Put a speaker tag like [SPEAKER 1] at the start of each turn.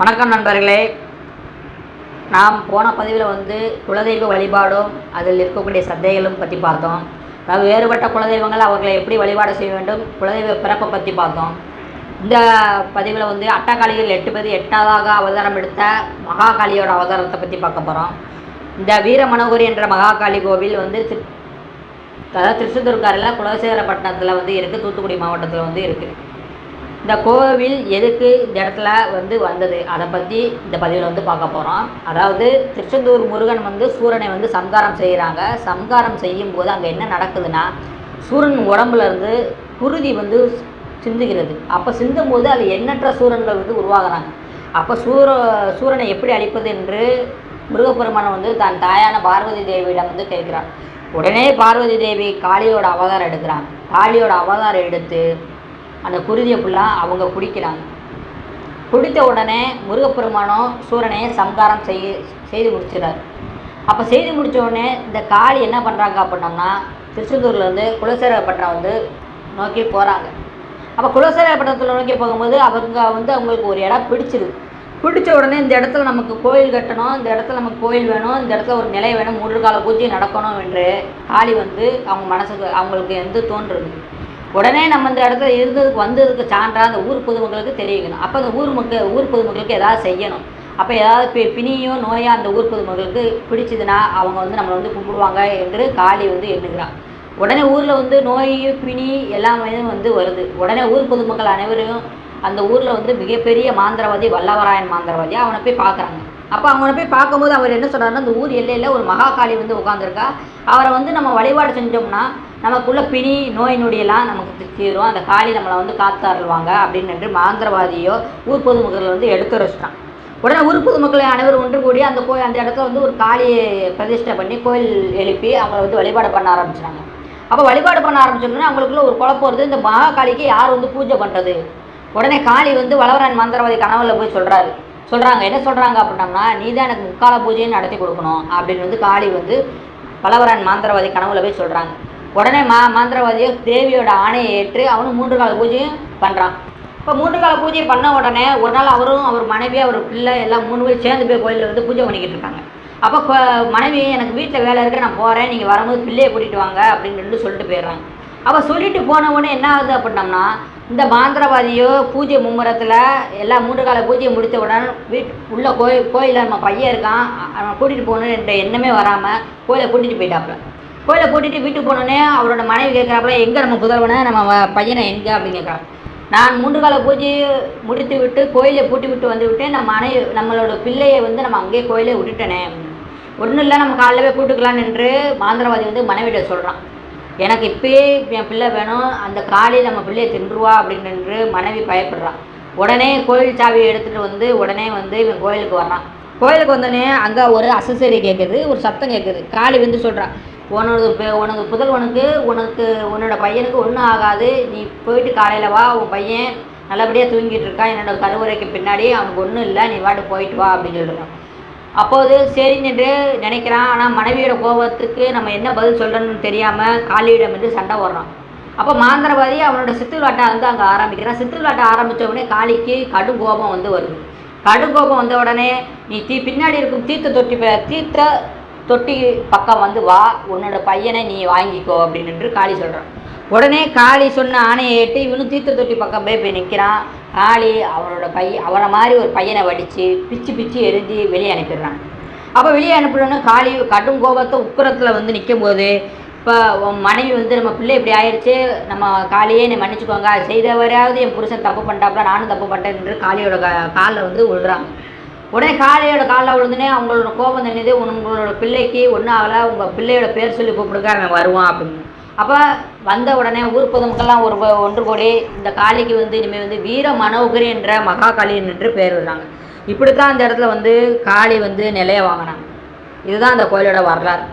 [SPEAKER 1] வணக்கம் நண்பர்களே. நாம் போன பதிவில் வந்து குலதெய்வ வழிபாடும் அதில் இருக்கக்கூடிய சந்தைகளும் பற்றி பார்த்தோம். அதாவது வேறுபட்ட குலதெய்வங்கள் அவர்களை எப்படி வழிபாடு செய்ய வேண்டும் குலதெய்வ பிறப்பை பற்றி பார்த்தோம். இந்த பதிவில் வந்து அட்டகாளிகள் எட்டு பேர் எட்டாவதாக அவதாரம் எடுத்த மகாகாளியோட அவதாரத்தை பற்றி பார்க்க போகிறோம் இந்த வீரமனோகரி என்ற மகாகாளி கோவில் வந்து திரு அதாவது திருச்செந்தூர்காரில் குலசேகரப்பட்டினத்தில் வந்து இருக்குது தூத்துக்குடி மாவட்டத்தில் வந்து இருக்குது இந்த கோவில் எதுக்கு இந்த இடத்துல வந்து வந்தது? அதை பற்றி இந்த பதிவில் வந்து பார்க்க போகிறோம் அதாவது திருச்செந்தூர் முருகன் வந்து சூரனை வந்து சம்காரம் செய்கிறாங்க சம்காரம் செய்யும் போது அங்கே என்ன நடக்குதுன்னா சூரன் உடம்புலேருந்து குருதி வந்து சிந்துகிறது. அப்போ சிந்தும் போது அது எண்ணற்ற சூரன்கள் வந்து உருவாகிறாங்க. அப்போ சூர சூரனை எப்படி அழிப்பது என்று முருகப்பெருமான் வந்து தன் தாயான பார்வதி தேவியிடம் வந்து கேட்கிறார். உடனே பார்வதி தேவி காளியோட அவதாரம் எடுக்கிறாங்க. காளியோட அவதாரம் எடுத்து அந்த குருதியை ஃபுல்லாக அவங்க குடிக்கிறாங்க. குடித்த உடனே முருகப்பெருமானம் சூரனை சம்காரம் செய்ய செய்து முடிச்சிடாரு அப்போ செய்து முடிச்ச உடனே இந்த காளி என்ன பண்ணுறாங்க அப்படின்னோம்னா திருச்செந்தூர்லேருந்து குலசேரப்பட்டினம் வந்து நோக்கி போகிறாங்க அப்போ குலசேரப்பட்டினத்தில் நோக்கி போகும்போது அவங்க வந்து அவங்களுக்கு ஒரு இடம் பிடிச்சிருது பிடிச்ச உடனே இந்த இடத்துல நமக்கு கோயில் கட்டணும் இந்த இடத்துல நமக்கு கோயில் வேணும் இந்த இடத்துல ஒரு நிலை வேணும் மூன்று கால பூஜை நடக்கணும் என்று காளி வந்து அவங்க மனசுக்கு அவங்களுக்கு வந்து தோன்றுது உடனே நம்ம இந்த இடத்துல இருந்ததுக்கு வந்ததுக்கு சான்றா அந்த ஊர் பொதுமக்களுக்கு தெரிவிக்கணும். அப்போ அந்த ஊர் மக்கள் ஊர் பொதுமக்களுக்கு ஏதாவது செய்யணும். அப்போ ஏதாவது பி பிணியோ நோயோ அந்த ஊர் பொதுமக்களுக்கு பிடிச்சதுன்னா அவங்க வந்து நம்மளை வந்து கும்பிடுவாங்க என்று காளி வந்து எண்ணுகிறான். உடனே ஊரில் வந்து நோய் பிணி எல்லாமே வந்து வருது. உடனே ஊர் பொதுமக்கள் அனைவரும் அந்த ஊரில் வந்து மிகப்பெரிய மாந்திரவாதி வல்லவராயன் மாந்திரவாதி அவனை போய் பார்க்குறாங்க. அப்போ அவனை போய் பார்க்கும்போது அவர் என்ன சொல்கிறாருன்னா அந்த ஊர் எல்லையில் ஒரு மகாகாளி வந்து உட்காந்துருக்கா அவரை வந்து நம்ம வழிபாடு செஞ்சோம்னா நமக்குள்ள பிணி நோய் நொடியெல்லாம் நமக்கு தீரும். அந்த காளி நம்மளை வந்து காத்தாருவாங்க அருள்வாங்க அப்படின்னு என்று மாந்திரவாதியோ ஊர் பொதுமக்கள் வந்து எடுத்துரைச்சிட்டான். உடனே ஊர் பொதுமக்களை அனைவரும் ஒன்று கூடி அந்த கோயில் அந்த இடத்துல வந்து ஒரு காளியை பிரதிஷ்டை பண்ணி கோயில் எழுப்பி அவங்கள வந்து வழிபாடு பண்ண ஆரம்பிச்சிட்டாங்க. அப்போ வழிபாடு பண்ண ஆரம்பிச்சோம்னா அவங்களுக்குள்ள ஒரு குழப்பம் வருது. இந்த மகாகாளிக்கு யார் வந்து பூஜை பண்ணுறது உடனே காளி வந்து வளவரன் மந்திரவாதி கனவுல போய் சொல்கிறாரு சொல்கிறாங்க என்ன சொல்கிறாங்க அப்படின்னம்னா நீ தான் எனக்கு முக்கால பூஜையை நடத்தி கொடுக்கணும். அப்படின்னு வந்து காளி வந்து பலவரன் மாந்திரவாதி கனவுல போய் சொல்கிறாங்க உடனே மா மாந்திரவாதியை தேவியோட ஆணையை ஏற்று அவனும் மூன்று கால பூஜையும் பண்ணுறான் இப்போ மூன்று கால பூஜை பண்ண உடனே ஒரு நாள் அவரும் அவர் மனைவி அவர் பிள்ளை எல்லாம் மூணு பேர் சேர்ந்து போய் கோயிலில் வந்து பூஜை பண்ணிக்கிட்டு இருக்காங்க. அப்போ மனைவி எனக்கு வீட்டில் வேலை இருக்க நான் போகிறேன் நீங்கள் வரும்போது பிள்ளையை கூட்டிகிட்டு வாங்க. அப்படின்னு சொல்லிட்டு போயிடுறாங்க. அப்போ சொல்லிட்டு போன உடனே என்ன ஆகுது அப்படின்னம்னா இந்த மாந்திரவாதியோ பூஜை மும்முரத்தில் எல்லாம் மூன்று கால பூஜையை முடித்த உடனே வீட் உள்ள கோயில் கோயிலில் நம்ம பையன் இருக்கான். அவன் கூட்டிகிட்டு போகணும் என்ற எண்ணமே வராமல் கோயிலை கூட்டிகிட்டு போயிட்டாப்புல. கோயிலை கூட்டிகிட்டு வீட்டுக்கு போனோடனே அவரோட மனைவி கேட்குறாப்புல எங்கே நம்ம புதல்வனை? நம்ம பையனை எங்கே? அப்படின்னு கேட்குறான் நான் மூன்று கால பூஜையை முடித்து விட்டு கோயிலை பூட்டி விட்டு வந்து விட்டு நம்ம மனைவி நம்மளோட பிள்ளையை வந்து நம்ம அங்கேயே கோயிலே விட்டுட்டேனே ஒன்றும் இல்லை நம்ம காலையில் போய் கூட்டுக்கலான்னு என்று மாந்திரவாதி வந்து மனைவிட்ட சொல்கிறான் எனக்கு இப்பயே என் பிள்ளை வேணும் அந்த காலையில் நம்ம பிள்ளையை தின்றுவா அப்படின்னு என்று மனைவி பயப்படுறான் உடனே கோயில் சாவியை எடுத்துகிட்டு வந்து உடனே வந்து இவன் கோயிலுக்கு வர்றான். கோயிலுக்கு வந்தோடனே அங்கே ஒரு அசசரி கேட்குது ஒரு சத்தம் கேட்குது காளி வந்து சொல்கிறான் உனது பெ- உனது புதல்வனுக்கு உனக்கு உன்னோட பையனுக்கு ஒன்றும் ஆகாது. நீ போயிட்டு காலையில் வா உன் பையன் நல்லபடியாக தூங்கிட்டு இருக்கான். என்னோட கருவறைக்கு பின்னாடி அவனுக்கு ஒன்றும் இல்லை நீ வாட்டு போயிட்டு வா அப்படின்னு சொல்கிறான் அப்போது சரின்னு நினைக்கிறான். ஆனால் மனைவியோட கோபத்துக்கு நம்ம என்ன பதில் சொல்கிறோன்னு தெரியாமல் காளியிடம் என்று சண்டை ஓடுறான் அப்போ மாந்திரவாதி அவனோட சித்துவிளாட்டை வந்து அங்கே ஆரம்பிக்கிறான். சித்துவிளாட்டை ஆரம்பித்த உடனே காளிக்கு கடும் கோபம் வந்து வருது. கடும் கோபம் வந்த உடனே நீ தீ பின்னாடி இருக்கும் தீர்த்த தொட்டி தீர்த்த தொட்டி பக்கம் வந்து வா. உன்னோட பையனை நீ வாங்கிக்கோ. அப்படின்னு காளி சொல்கிறான் உடனே காளி சொன்ன ஆணையை ஏட்டு இவனும் தீர்த்த தொட்டி பக்கம் போய் போய் நிற்கிறான் காளி அவனோட பையன் அவனை மாதிரி ஒரு பையனை வடித்து பிச்சு பிச்சு எரிஞ்சு வெளியே அனுப்பிடுறான். அப்போ வெளியே அனுப்பிடுறோன்னு காளி கடும் கோபத்தை உக்குரத்தில் வந்து நிற்கும் போது இப்போ மனைவி வந்து நம்ம பிள்ளை இப்படி ஆயிடுச்சு நம்ம காளியே என்னை மன்னிச்சுக்கோங்க செய்தவரையாவது என் புருஷன் தப்பு பண்ணிட்டாப்புல நானும் தப்பு பண்ணிட்டேன் என்று காளியோட க காலில் வந்து விழுறாங்க உடனே காளியோட காலில் விழுந்துனே அவங்களோட கோபம் தண்ணியது உங்களோட பிள்ளைக்கு ஒன்றும் ஆகலை உங்கள் பிள்ளையோட பேர் சொல்லி கூப்பிடுங்க அவன் வருவான் அப்படின்னு. அப்போ வந்த உடனே ஊர் பொதுமக்கள்லாம் ஒரு ஒன்று கூடி இந்த காளிக்கு வந்து இனிமேல் வந்து வீர மனோகரி என்ற மகா காளி என்று பேர் விடுறாங்க இப்படி தான் அந்த இடத்துல வந்து காளி வந்து நிலைய வாங்கினாங்க. இதுதான் அந்த கோயிலோட வரலாறு.